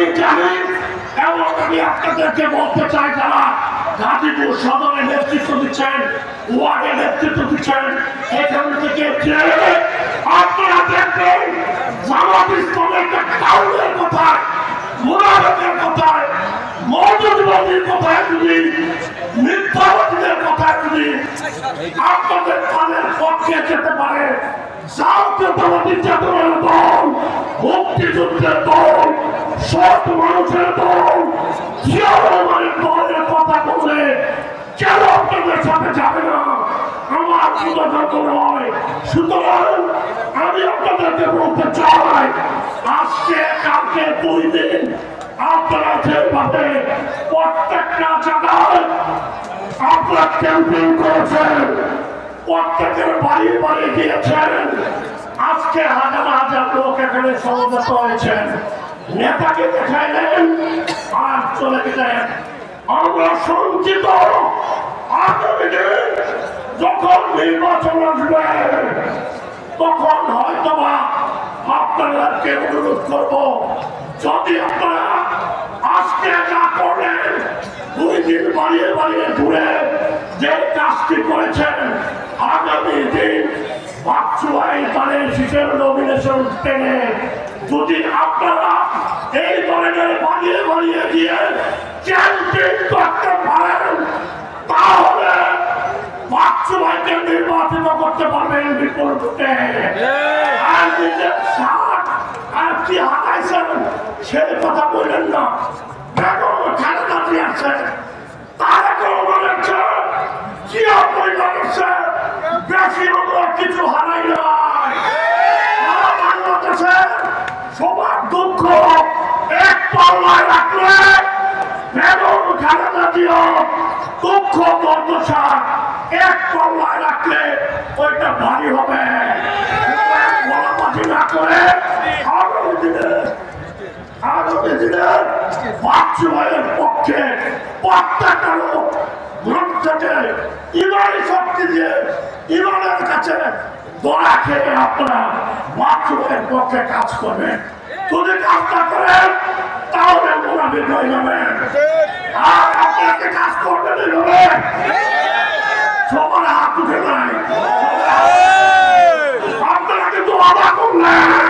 ওয়ার্ডে আমি জানি, এবং আমি আপনাদেরকে বলতে চাই যারা গাজীপুর সদরে নেতৃত্ব দিচ্ছেন, ওয়ার্ডে নেতৃত্ব দিচ্ছেন, এখান থেকে আপনারা দেখবেন জামাত ইসলামের কথায় যদি, মিথ্যাবাদীদের যদি আপনাদের কানের পক্ষে যেতে পারে? জাতীয়তাবাদী চেতনার দল, মুক্তিযুদ্ধের দল, সৎ মানুষের দল জিয়া রহমানের দলের কথা বলে কেন আপনাদের সাথে যাবে না? আমার পূজাগত নয়। সুতরাং আমি আপনাদেরকে বলতে চাই, আজকে, কালকে দুই দিন আপনারা যেভাবে প্রত্যেকটা জায়গায় আপনারা ক্যাম্পেইন করেছেন। প্রত্যেকের বাড়ি বাড়ি গিয়েছেন আজকে হাজার হাজার লোক এখানে সমবেত হয়েছেন। নেতাকে দেখাইলেন, আর চলে গেলেন। আমরা সঞ্চিত। আগামী দিন যখন নির্বাচন আসবে, তখন হয়তোবা আপনাদেরকে অনুরোধ করব, যদি আপনারা আজকে যা করেন, দুই দিন বাড়িয়ে বাড়িয়ে ঘুরে যে কাজটি করেছেন আগামী দিন বাচ্চুয়াই তাদের শিশের নমিনেশন টেনে যদি আপনারা এই ধরনের বাড়িয়ে বাড়িয়ে গিয়ে ক্যাম্পেইন করতে পারেন তাহলে বাচ্চু ভাইকে নির্বাচিত করতে পারবেন ভোটে। আর নিজের পাল্লায় রাখলে বেগম খালেদা জিয়া দুঃখ দুর্দশা এক পাল্লায় রাখলে ওইটা ভারী হবে। বলাবাজি না করে আগামী দিনে আগামী দিনে পক্ষে প্রত্যেকটা লোক মন থেকে ইমানি শক্তি দিয়ে ইমানের কাছে দোয়া খেয়ে আপনারা বাচ্চু পক্ষে কাজ করবেন। যদি কাজটা করেন তাহলে তোমরা বিজয় হবে আর আপনাকে কাজ করতে দিল সবার হাত উঠে নাই আপনারা কিন্তু অবাক না